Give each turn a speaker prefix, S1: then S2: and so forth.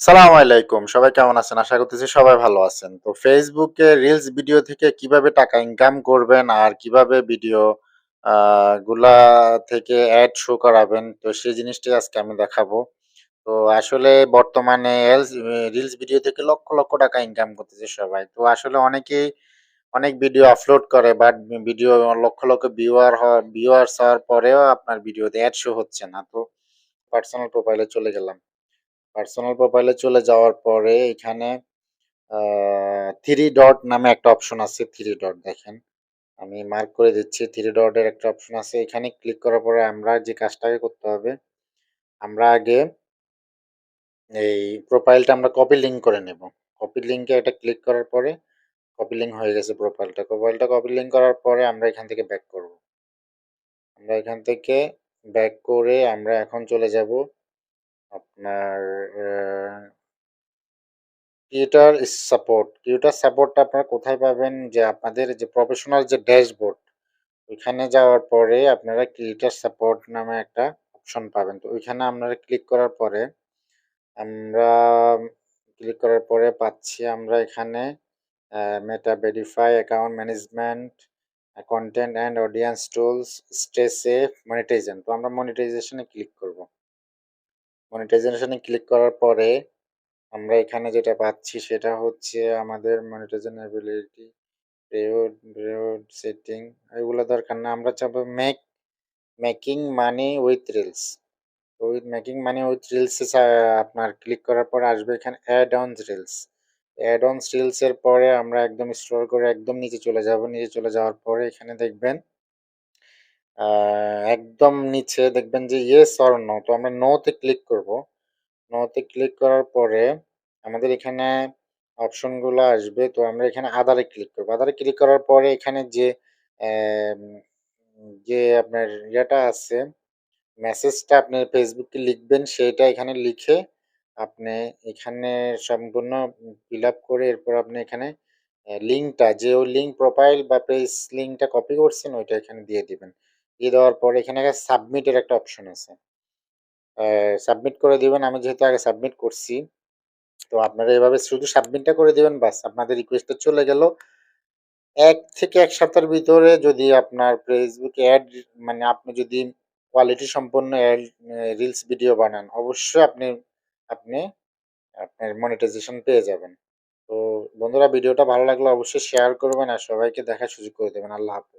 S1: সালাম আলাইকুম। সবাই কেমন আছেন? আশা করতেছি সবাই ভালো আছেন। তো ফেসবুকে রিলস ভিডিও থেকে কীভাবে টাকা ইনকাম করবেন আর কীভাবে ভিডিও গুলা থেকে অ্যাড শো করাবেন, তো সেই জিনিসটাই আজকে আমি দেখাবো। তো আসলে বর্তমানে রিলস ভিডিও থেকে লক্ষ লক্ষ টাকা ইনকাম করতেছে সবাই। তো আসলে অনেকেই অনেক ভিডিও আপলোড করে but video lakh lakh viewer viewers হওয়ার পরেও আপনার ভিডিওতে অ্যাড শো হচ্ছে না। তো পার্সোনাল প্রোফাইলে চলে গেলাম। পার্সোনাল প্রোফাইলে চলে যাওয়ার পরে এখানে থ্রি ডট নামে একটা অপশন আছে থ্রি ডট দেখেন। আমি মার্ক করে দিচ্ছি থ্রি ডটের একটা অপশন আছে। এখানে ক্লিক করার পরে আমরা যে কাজটাকে করতে হবে, আমরা আগে এই প্রোফাইলটা আমরা কপি লিঙ্ক করে নেব। কপি লিঙ্কে এটা ক্লিক করার পরে কপি লিঙ্ক হয়ে গেছে প্রোফাইলটা প্রোফাইলটা কপি লিঙ্ক করার পরে আমরা এখান থেকে ব্যাক করব। আমরা এখান থেকে ব্যাক করে আমরা এখন চলে যাব আপনার টিউটার সাপোর্ট টিউটার সাপোর্টটা আপনারা কোথায় পাবেন? যে আপনাদের যে প্রফেশনাল যে ড্যাশবোর্ড ওইখানে যাওয়ার পরে আপনারা ক্রিয়েটার সাপোর্ট নামে একটা অপশন পাবেন। তো ওইখানে আপনারা ক্লিক করার পরে, আমরা ক্লিক করার পরে পাচ্ছি আমরা এখানে Meta verify account management content and audience tools stay safe monetization তো আমরা মনিটাইজেশনে ক্লিক করব। মনিটাইজেশনে ক্লিক করার পরে আমরা এখানে যেটা পাচ্ছি সেটা হচ্ছে আমাদের monetization ability reward reward setting এগুলো দরকার না। আমরা চাবো make making money with reels with making money with রিলসে আপনার ক্লিক করার পরে আসবে এখানে ad on reels ad on রিলসের পরে আমরা একদম স্টোর করে একদম নিচে চলে যাব। নিচে চলে যাওয়ার পরে এখানে দেখবেন একদম নিচে দেখবেন যে ইয়েস অর নো তো আমরা নোতে ক্লিক করব। নোতে ক্লিক করার পরে আমাদের এখানে অপশনগুলো আসবে, তো আমরা এখানে আধারে ক্লিক করব। আধারে ক্লিক করার পরে এখানে যে যে আপনার ইয়েটা আছে মেসেজটা আপনি ফেসবুকে লিখবেন সেটা এখানে লিখে আপনি এখানে সম্পূর্ণ ফিল করে এরপর আপনি এখানে লিঙ্কটা যে ওই লিঙ্ক প্রোফাইল বা পেজ লিঙ্কটা কপি করছেন, ওইটা এখানে দিয়ে দিবেন। দিয়ে দেওয়ার পর এখানে সাবমিটের একটা অপশন আছে। সাবমিট করে দিবেন, আমি যেহেতু আগে সাবমিট করছি, তো আপনারা এভাবে শুধু সাবমিটটা করে দিবেন, বাস আপনাদের রিকোয়েস্টটা চলে গেল। এক থেকে এক সপ্তাহের ভিতরে যদি আপনার ফেসবুকে অ্যাড মানে আপনি যদি কোয়ালিটি সম্পন্ন অ্যাড রিলস ভিডিও বানান, অবশ্যই আপনি আপনি আপনার মনিটাইজেশন পেয়ে যাবেন। তো বন্ধুরা, ভিডিওটা ভালো লাগলে অবশ্যই শেয়ার করবেন আর সবাইকে দেখার সুযোগ করে দেবেন। আল্লাহ হাফেজ।